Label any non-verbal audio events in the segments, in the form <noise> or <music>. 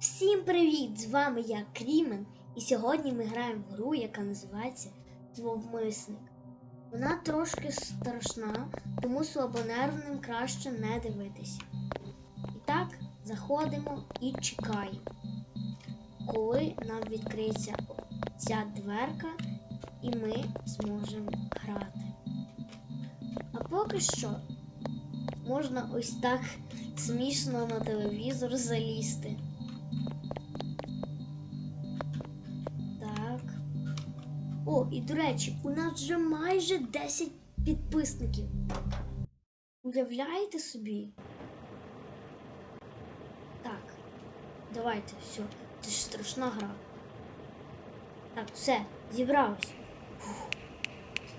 Всім привіт! З вами я Крімен, і сьогодні ми граємо в гру, яка називається Зловмисник. Вона трошки страшна, тому слабонервним краще не дивитися. І так, заходимо і чекаємо, коли нам відкриється ця дверка, і ми зможемо грати. А поки що можна ось так <laughs> смішно на телевізор залізти. О, і до речі, у нас вже майже 10 підписників. Уявляєте собі? Так. Давайте, все. Це ж страшна гра. Так, все, зібралось.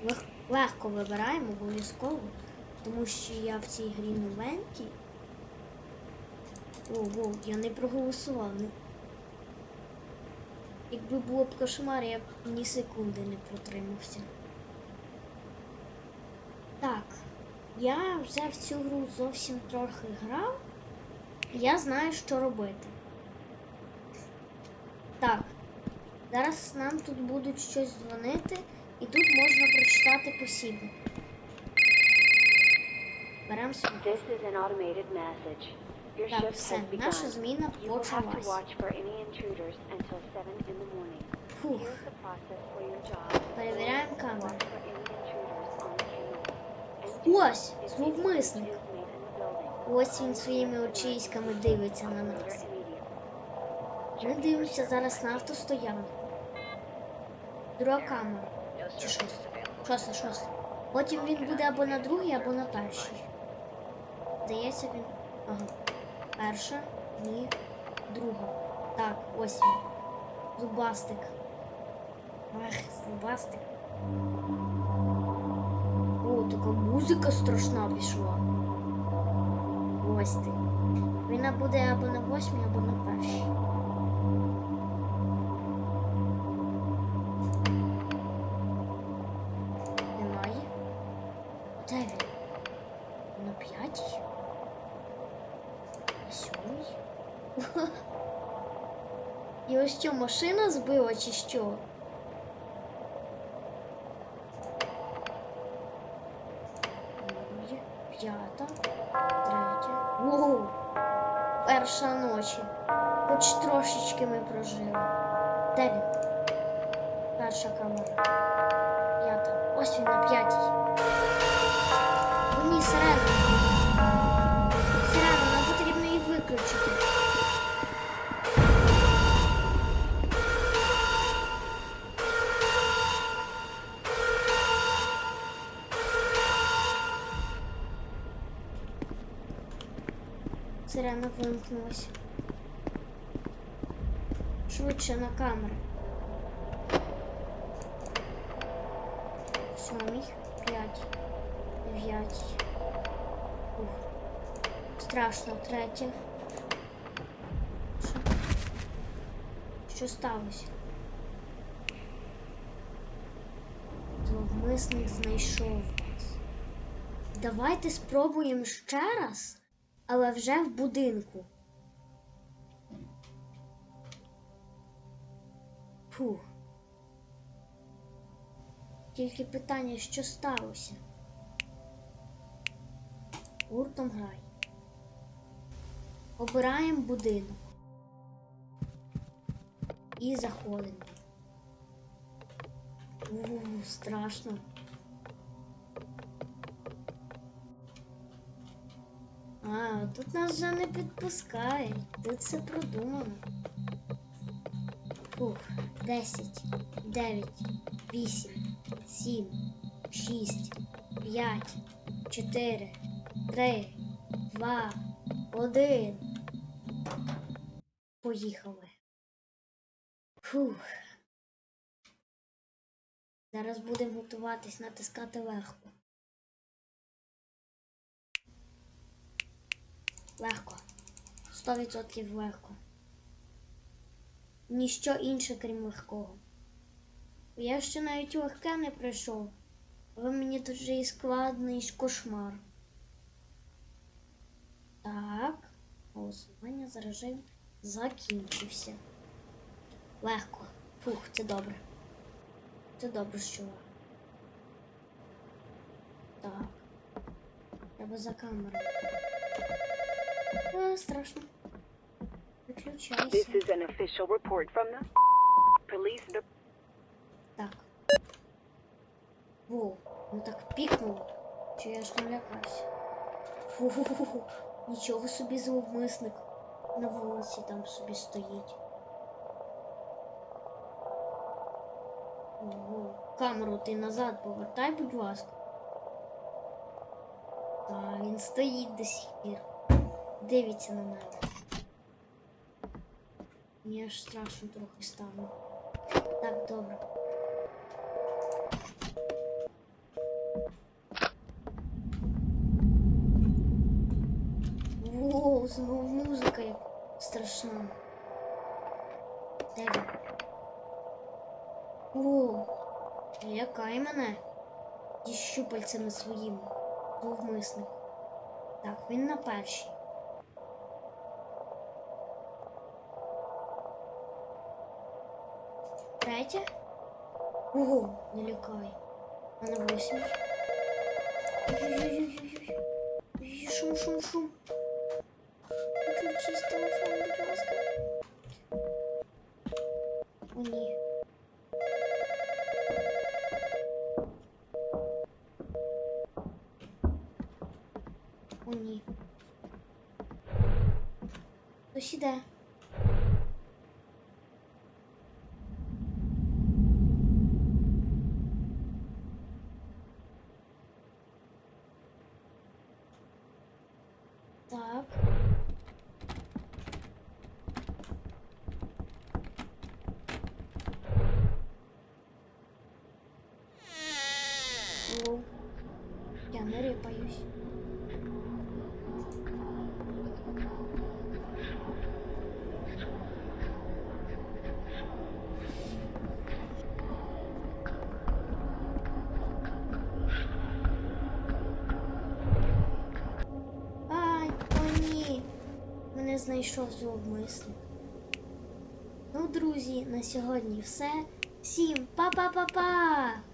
Лег- Легко вибираємо обов'язково, тому що я в цій грі новенький. О, воу, я не проголосував. Якби було б кошмар, я б ні секунди не протримався. Так, я вже в цю гру зовсім трохи грав. Я знаю, що робити. Так, зараз нам тут будуть щось дзвонити, і тут можна прочитати посібник. Беремо собі. Так, все, наша зміна почалась. watch for any intruders until 7 in the morning. Фух, перевіряємо камеру. Ось, зловмисник. Ось він своїми очиськами дивиться на нас. Ми дивимося зараз на автостоянку. Друга камера. Чи шоста? Шоста, шоста. Потім він буде або на другій, або на першій. Здається, він. Ага. Перша, ні, друга. Так, ось він. Зубастик. Ах, зубастик. О, така музика страшна пішла. Ось ти. Вона буде або на восьмій, або на першій. І ось що, машина збила чи що? П'ята, третя. Воу! Перша ночі. Хоч трошечки ми прожили. Де? Перша камера. П'ята. Ось він на п'ятій. Сирена вимкнулася. Швидше на камери. Сьомий, п'ять, дев'ять. Страшно, третє. Що? Що сталося? Зловмисник знайшов вас. Давайте спробуємо ще раз, але вже в будинку. Фух. Тільки питання, що сталося? Гуртом грай. Обираємо будинок. І заходимо. У, страшно. А, тут нас вже не підпускають. Тут все продумано. Фух, 10, 9, 8, 7, 6, 5, 4, 3, 2, 1. Поїхали. Фух. Зараз будемо готуватись натискати легко. Легко. 100% легко. Ніщо інше, крім легкого. Я ще навіть легке не пройшов. Ви мені тут вже і складний кошмар. Так. Голосування за закінчився. Легко. Фух, це добре. Це добре, що. Так. Треба за камерою. А, страшно. This is an official report from the police. Так. Воу, ну так пікнуло. Чи я ж не лякався? Фу, нічого собі зловмисник на вулиці там собі стоїть. Ого. Камеру ти назад повертай, будь ласка. Та він стоїть до сих пір. Дивиться на мене. Мені аж страшно трохи стало. Так, добре. Воу, знову музика страшна. Де він? Воу, лякай мене. Зі щупальцями своїми. Зловмисник. Так, він на першій. Третя? Ого, не лякай. А на восьмій? Ой-ой-ой-ой-ой. Ой, Шум, шум, шум. Виключись телефон, будь ласка. О, ні. О, ні. Хтось іде. Не рипаюсь. Ай, о ні. Мене знайшов зловмисник. Ну, друзі, на сьогодні все. Всім па-па-па-па!